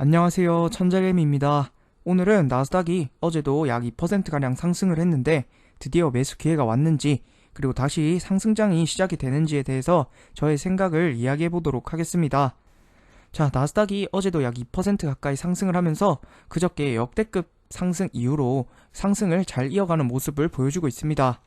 안녕하세요. 천재개미입니다. 오늘은 나스닥이 어제도 약 2%가량 상승을 했는데 드디어 매수 기회가 왔는지 그리고 다시 상승장이 시작이 되는지에 대해서 저의 생각을 이야기해 보도록 하겠습니다. 자, 나스닥이 어제도 약 2% 가까이 상승을 하면서 그저께 역대급 상승 이후로 상승을 잘 이어가는 모습을 보여주고 있습니다.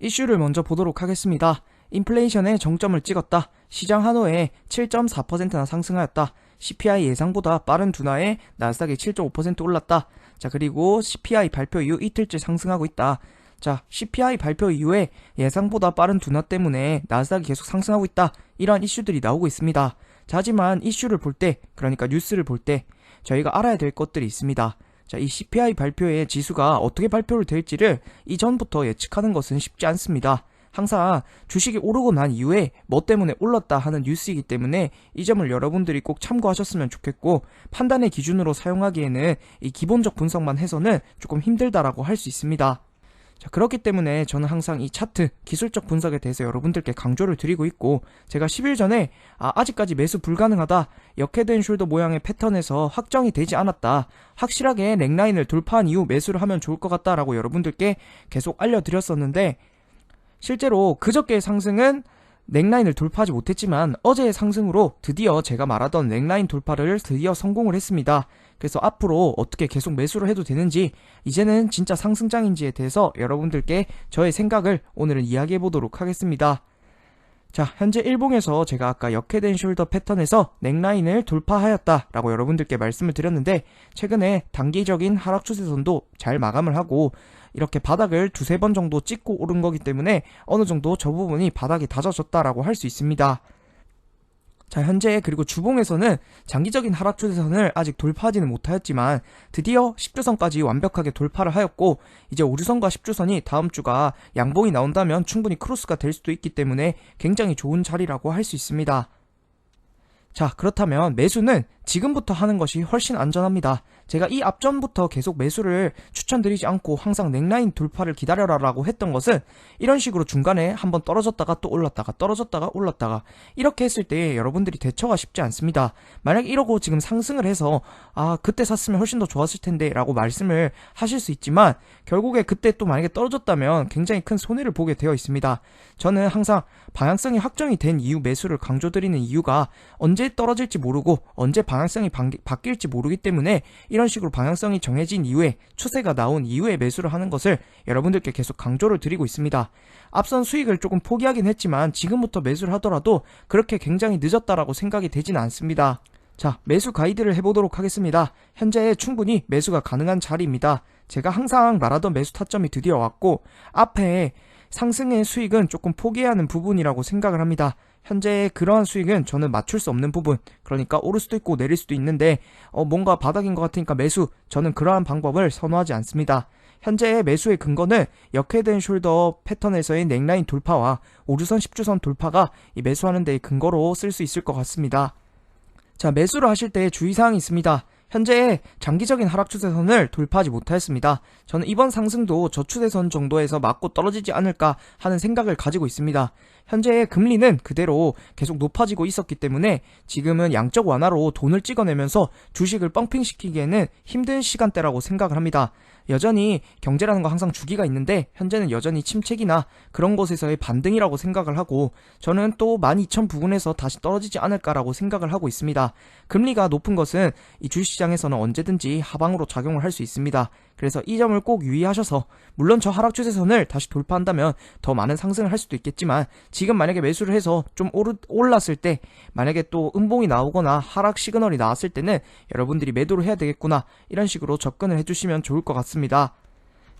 이슈를 먼저 보도록 하겠습니다. 인플레이션의 정점을 찍었다. 시장 한호에 7.4%나 상승하였다. CPI 예상보다 빠른 둔화에 나스닥이 7.5% 올랐다. 자, 그리고 CPI 발표 이후 이틀째 상승하고 있다. 자, CPI 발표 이후에 예상보다 빠른 둔화 때문에 나스닥이 계속 상승하고 있다. 이러한 이슈들이 나오고 있습니다. 자, 하지만 이슈를 볼 때, 그러니까 뉴스를 볼 때 저희가 알아야 될 것들이 있습니다. 자, 이 CPI 발표의 지수가 어떻게 발표를 될지를 이전부터 예측하는 것은 쉽지 않습니다. 항상 주식이 오르고 난 이후에 뭐 때문에 올랐다 하는 뉴스이기 때문에 이 점을 여러분들이 꼭 참고하셨으면 좋겠고 판단의 기준으로 사용하기에는 이 기본적 분석만 해서는 조금 힘들다라고 할 수 있습니다. 자, 그렇기 때문에 저는 항상 이 차트, 기술적 분석에 대해서 여러분들께 강조를 드리고 있고, 제가 10일 전에, 아, 아직까지 매수 불가능하다, 역해된 숄더 모양의 패턴에서 확정이 되지 않았다, 확실하게 넥라인을 돌파한 이후 매수를 하면 좋을 것 같다라고 여러분들께 계속 알려드렸었는데, 실제로 그저께의 상승은 넥라인을 돌파하지 못했지만 어제의 상승으로 드디어 제가 말하던 넥라인 돌파를 드디어 성공을 했습니다. 그래서 앞으로 어떻게 계속 매수를 해도 되는지 이제는 진짜 상승장인지에 대해서 여러분들께 저의 생각을 오늘은 이야기해 보도록 하겠습니다. 자, 현재 일봉에서 제가 아까 역해된 숄더 패턴에서 넥라인을 돌파하였다라고 여러분들께 말씀을 드렸는데 최근에 단기적인 하락 추세선도 잘 마감을 하고 이렇게 바닥을 두세 번 정도 찍고 오른 거기 때문에 어느 정도 저 부분이 바닥이 다져졌다라고 할 수 있습니다. 자, 현재 그리고 주봉에서는 장기적인 하락 추세선을 아직 돌파하지는 못하였지만 드디어 10주선까지 완벽하게 돌파를 하였고 이제 5주선과 10주선이 다음 주가 양봉이 나온다면 충분히 크로스가 될 수도 있기 때문에 굉장히 좋은 자리라고 할 수 있습니다. 자, 그렇다면 매수는 지금부터 하는 것이 훨씬 안전합니다. 제가 이 앞전부터 계속 매수를 추천드리지 않고 항상 넥라인 돌파를 기다려라라고 했던 것은 이런 식으로 중간에 한번 떨어졌다가 또 올랐다가 떨어졌다가 올랐다가 이렇게 했을 때 여러분들이 대처가 쉽지 않습니다. 만약 이러고 지금 상승을 해서 아 그때 샀으면 훨씬 더 좋았을 텐데 라고 말씀을 하실 수 있지만 결국에 그때 또 만약에 떨어졌다면 굉장히 큰 손해를 보게 되어 있습니다. 저는 항상 방향성이 확정이 된 이후 매수를 강조드리는 이유가 언제 떨어질지 모르고 언제 방 향성이 바뀔지 모르기 때문에 이런 식으로 방향성이 정해진 이후에 추세가 나온 이후에 매수를 하는 것을 여러분들께 계속 강조를 드리고 있습니다. 앞선 수익을 조금 포기하긴 했지만 지금부터 매수를 하더라도 그렇게 굉장히 늦었다라고 생각이 되지는 않습니다. 자, 매수 가이드를 해보도록 하겠습니다. 현재 충분히 매수가 가능한 자리입니다. 제가 항상 말하던 매수 타점이 드디어 왔고, 앞에 상승의 수익은 조금 포기해야 하는 부분이라고 생각을 합니다. 현재 그러한 수익은 저는 맞출 수 없는 부분 그러니까 오를 수도 있고 내릴 수도 있는데 어, 뭔가 바닥인 것 같으니까 매수 저는 그러한 방법을 선호하지 않습니다. 현재의 매수의 근거는 역해된 숄더 패턴에서의 넥라인 돌파와 5주선 10주선 돌파가 이 매수하는 데의 근거로 쓸 수 있을 것 같습니다. 자 매수를 하실 때 주의사항이 있습니다. 현재 장기적인 하락 추세선을 돌파하지 못하였습니다. 저는 이번 상승도 저 추세선 정도에서 맞고 떨어지지 않을까 하는 생각을 가지고 있습니다. 현재 금리는 그대로 계속 높아지고 있었기 때문에 지금은 양적 완화로 돈을 찍어내면서 주식을 뻥핑시키기에는 힘든 시간대라고 생각을 합니다. 여전히 경제라는 거 항상 주기가 있는데 현재는 여전히 침체기나 그런 곳에서의 반등이라고 생각을 하고 저는 또 12,000 부근에서 다시 떨어지지 않을까라고 생각을 하고 있습니다. 금리가 높은 것은 이 주식시장에서는 언제든지 하방으로 작용을 할 수 있습니다. 그래서 이 점을 꼭 유의하셔서 물론 저 하락 추세선을 다시 돌파한다면 더 많은 상승을 할 수도 있겠지만 지금 만약에 매수를 해서 좀 오르, 올랐을 때 만약에 또 음봉이 나오거나 하락 시그널이 나왔을 때는 여러분들이 매도를 해야 되겠구나 이런 식으로 접근을 해주시면 좋을 것 같습니다. 같습니다.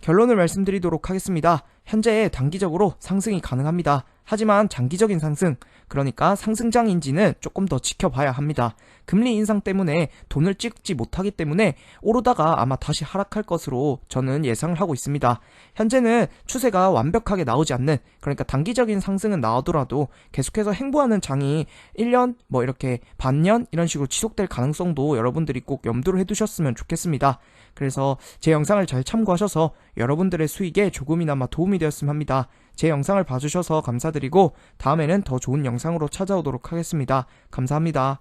결론을 말씀드리도록 하겠습니다. 현재 단기적으로 상승이 가능합니다. 하지만 장기적인 상승, 그러니까 상승장인지는 조금 더 지켜봐야 합니다. 금리 인상 때문에 돈을 찍지 못하기 때문에 오르다가 아마 다시 하락할 것으로 저는 예상을 하고 있습니다. 현재는 추세가 완벽하게 나오지 않는, 그러니까 단기적인 상승은 나오더라도 계속해서 행보하는 장이 1년, 뭐 이렇게 반년, 이런 식으로 지속될 가능성도 여러분들이 꼭 염두를 해두셨으면 좋겠습니다. 그래서 제 영상을 잘 참고하셔서 여러분들의 수익에 조금이나마 도움이 되었으면 합니다. 제 영상을 봐주셔서 감사드리고 다음에는 더 좋은 영상으로 찾아오도록 하겠습니다. 감사합니다.